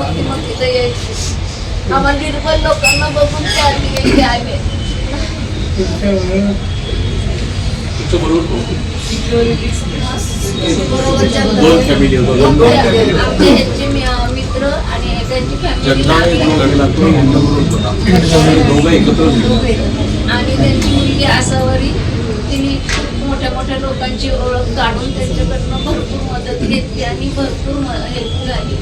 नव्हती मग तिथं यायची. आम्हाला निर्बल लोकांना बघून यायची आम्ही ह्यांचे मी- मित्र आणि त्यांची फॅमिली तो. आणि त्यांची मुलगी आसावरी तिने मोठ्या मोठ्या लोकांची ओळख काढून त्यांच्याकडनं भरपूर मदत घेतली आणि भरपूर हेल्प झाली.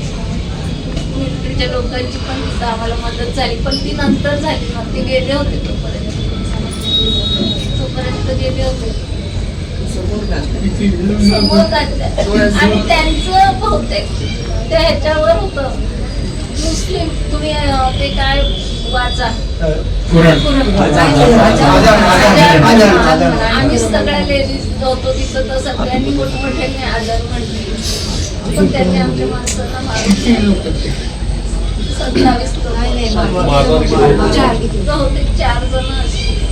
मिलिटरीच्या लोकांची पण तिथं आम्हाला मदत झाली पण ती नंतर झाली मग ते गेले होते तोपर्यंत तोपर्यंत गेले होते समोर. आणि त्यांचं बहुतेक त्या ह्याच्यावर होतं मुस्लिम तुम्ही ते काय वाचा आम्ही सगळ्या लेडीज होतो तिथं तर सगळ्यांनी मोठमोठ्याने आजार पण त्यांनी आमच्या माणसांना मारून सत्तावीस बहुतेक चार जण असतील.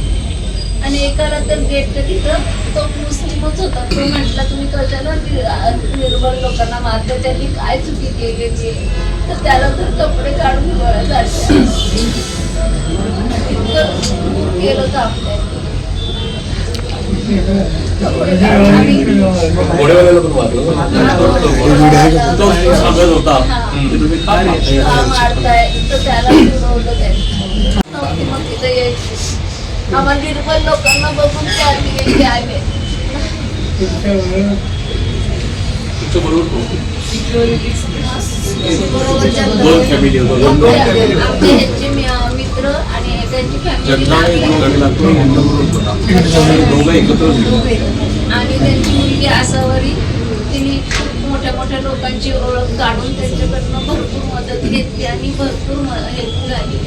आणि एकाला तर गेट तिथं तो मुस्लिमच होता. तो म्हटला तुम्ही कशाला नि- निर्बळ लोकांना मारता त्यांनी काय चुकी केलेली तर त्याला तर कपडे काढून गोळ्या इतकं खूप केलं काढून आणि घोडेवाल्याला पण तो सांगत होता की तुम्ही का मारताय? आम्हाला निर्बल लोकांना बघून त्या आधी यायची तुमच्या बरोबर कोण? दोन फॅमिली मी- मित्र आणि तो. दोघं एकत्र होते. आणि त्यांची मुलगी आसावरी तिने खूप मोठ्या मोठ्या लोकांची ओळख काढून त्यांच्याकडनं भरपूर मदत घेतली आणि भरपूर हेल्प झाली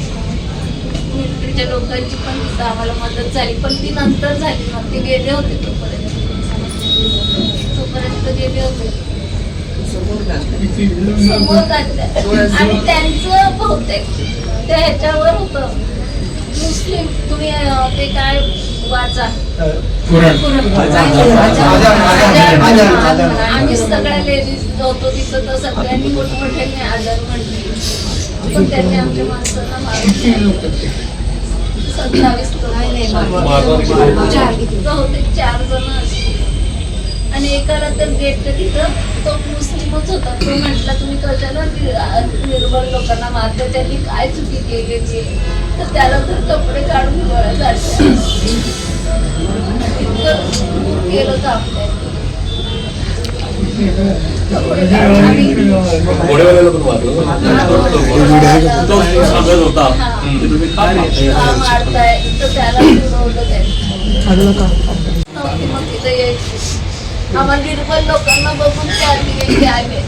मिलिटरीच्या लोकांची पण तिथं आम्हाला मदत झाली पण ती नंतर झाली मग ते गेले होते तोपर्यंत तोपर्यंत गेले होते समोर. आणि त्यांचं बहुतेक त्या ह्याच्यावर होतं मुस्लिम तुम्ही ते काय वाचा? आम्ही सगळ्या लेडीज होतो तिथं तर सगळ्यांनी मोठमोठ्याने आजार म्हटले. पण त्यांनी आमच्या माणसांना मारून सत्तावीस बहुतेक चार जण आणि एकाला तर गेट तिथं तो मुस्लिमच होता. तो म्हटला तुम्ही कशाला निर्बळ लोकांना मारता त्यांनी काय चुकी केलेली आहे? तर त्याला तर घोडेवाल्याला पण मारलं तो सांगत होता की तुम्ही का मारताय? मग तिथं यायची आम्हाला निर्बल लोकांना बघून त्या आधी यायची आम्ही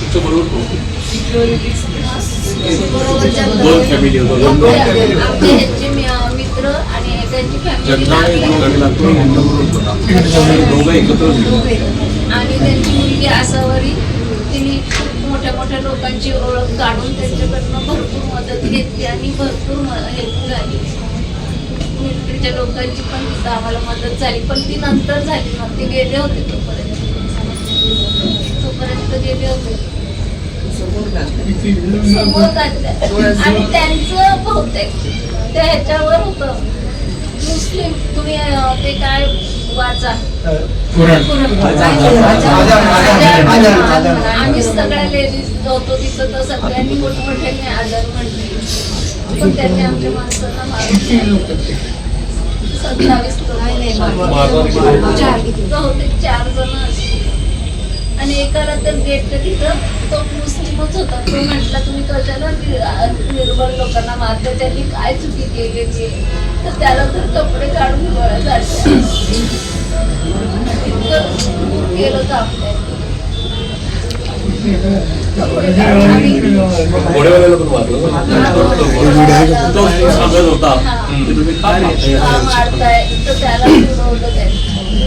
तुमच्या बरोबर दोन फॅमिली. आमच्या आमच्या ह्यांचे मित्र आणि त्यांची फॅमिली होता. एकत्र होते. आणि त्यांची मुलगी आसावरी तिने मोठ्या मोठ्या लोकांची ओळख काढून त्यांच्याकडनं भरपूर मदत घेतली आणि भरपूर हेल्प झाली मिलिटरीच्या लोकांची पण तिथं आम्हाला मदत झाली पण ती नंतर झाली मग ते गेले होते तोपर्यंत तोपर्यंत गेले होते समोर. आणि त्यांचं बहुतेक त्या ह्याच्यावर होतं. मुस्लिम तुम्ही ते काय वाचा? आम्ही सगळ्या लेडीज होतो तिथं तर सगळ्यांनी मोठमोठ्याने आजार म्हटले. पण त्यांनी आमच्या माणसांना मारून सत्तावीस बहुतेक चार जण असतील. आणि एकाला तर गेट तिथं तो मुस्लिमच होता. तो म्हटला तुम्ही कशाला नि- निर्बळ लोकांना मारता त्यांनी काय चुकी केलेली आहे? तर त्याला तर कपडे काढून गोळ्या इतकं खूप केलं मारलं सांगत होता. की तुम्ही का मारताय? का मारताय तर त्याला फिरवलं त्यांनी.